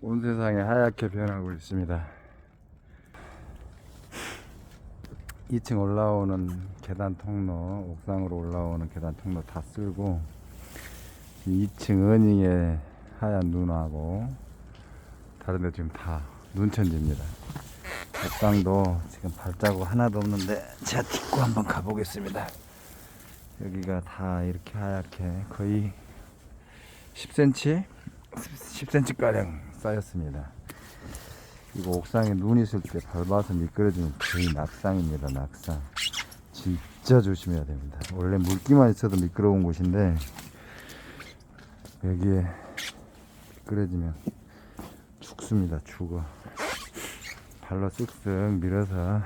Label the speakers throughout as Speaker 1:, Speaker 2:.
Speaker 1: 온 세상이 하얗게 변하고 있습니다. 2층 올라오는 계단 통로, 옥상으로 올라오는 계단 통로 다 쓸고 2층 어닝에 하얀 눈하고 다른 데 지금 다 눈천지입니다. 옥상도 지금 발자국 하나도 없는데 제가 딛고 한번 가보겠습니다. 여기가 다 이렇게 하얗게 거의 10cm? 10cm 가량 쌓였습니다. 이거 옥상에 눈 있을 때 밟아서 미끄러지면 거의 낙상입니다. 낙상. 진짜 조심해야 됩니다. 원래 물기만 있어도 미끄러운 곳인데 여기에 미끄러지면 죽습니다. 죽어. 발로 쓱쓱 밀어서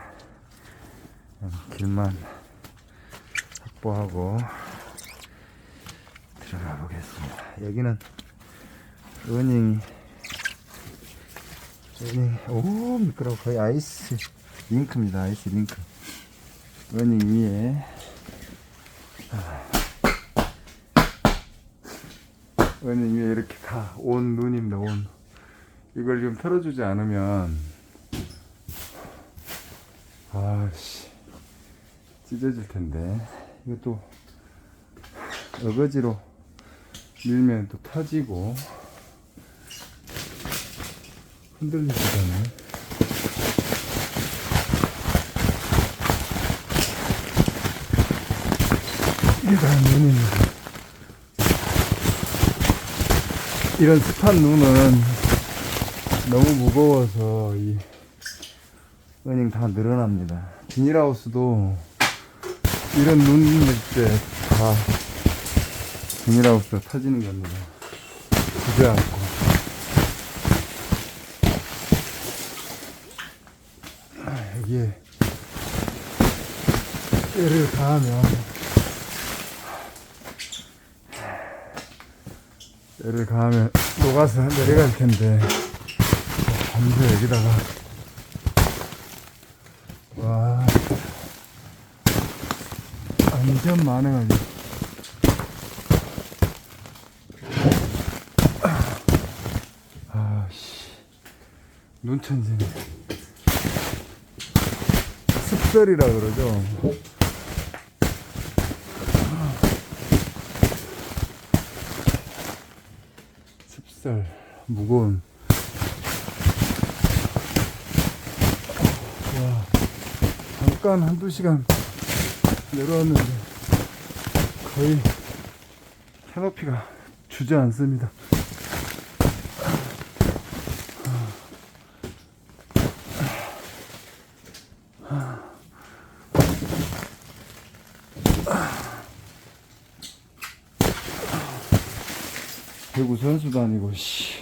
Speaker 1: 길만 확보하고 들어가 보겠습니다. 여기는 은행이 은행 오 미끄러워. 거의 아이스 링크입니다. 아이스 링크. 은행 위에. 은행 위에 이렇게 다 온 눈입니다. 온. 이걸 좀 털어주지 않으면. 아씨. 찢어질 텐데. 이것도 어거지로 밀면 또 터지고 흔들리지잖아요. 이게 다 눈입니다. 이런 습한 눈은 너무 무거워서 이 은행 다 늘어납니다. 비닐하우스도 이런 눈일 때다 비닐하우스가 터지는 겁니다. 주저앉고. 아, 여기에 때를 가하면 때를 가하면 녹아서 내려갈 텐데 밤새 여기다가 와 완전 많아가지고 아씨. 눈천지네 습설이라 그러죠 습설 무거운 와 잠깐 한두 시간 내려왔는데 거의 캐노피가 주저앉습니다. 배구 선수도 아니고 씨.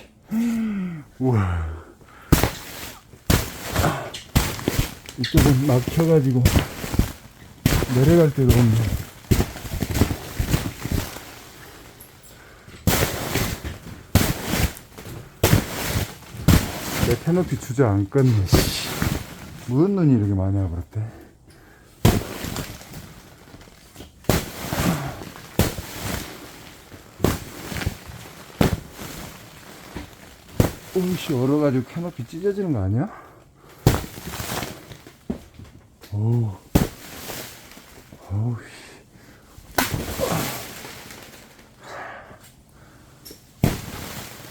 Speaker 1: 우와. 이쪽은 막혀가지고 내려갈 데도 없네. 내 캐노피 주저앉겠네. 씨. 무슨 눈이 이렇게 많이 와버렸대? 오씨 얼어가지고 캐노피 찢어지는 거 아니야? 오, 어우,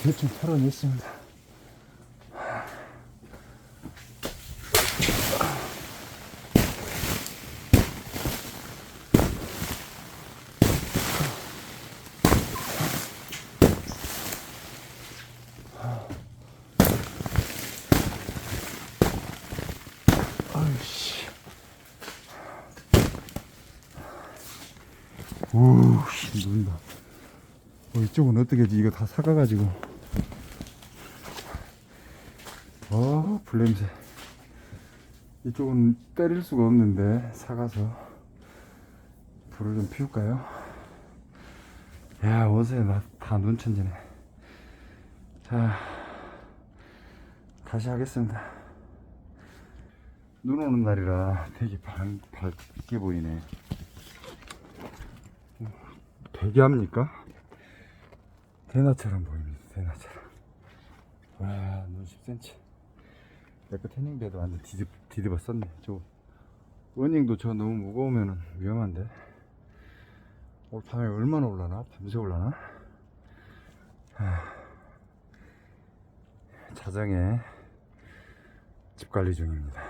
Speaker 1: 대충 털어냈습니다. 우씨 눈다. 어, 이쪽은 어떻게 지 이거 다 삭아가지고. 어 불냄새. 이쪽은 때릴 수가 없는데 삭아서 불을 좀 피울까요? 야 어제 나다 눈천지네. 자 다시 하겠습니다. 눈 오는 날이라 되게 반, 밝게 보이네. 대기합니까? 대나처럼 보입니다. 대나처럼. 와. 눈 10cm. 내거 태닝베드 완전 뒤집, 뒤집어 썼네. 저 어닝도 저 너무 무거우면 위험한데. 오늘 밤에 얼마나 올라나? 밤새 올라나? 하... 자정에 집 관리 중입니다.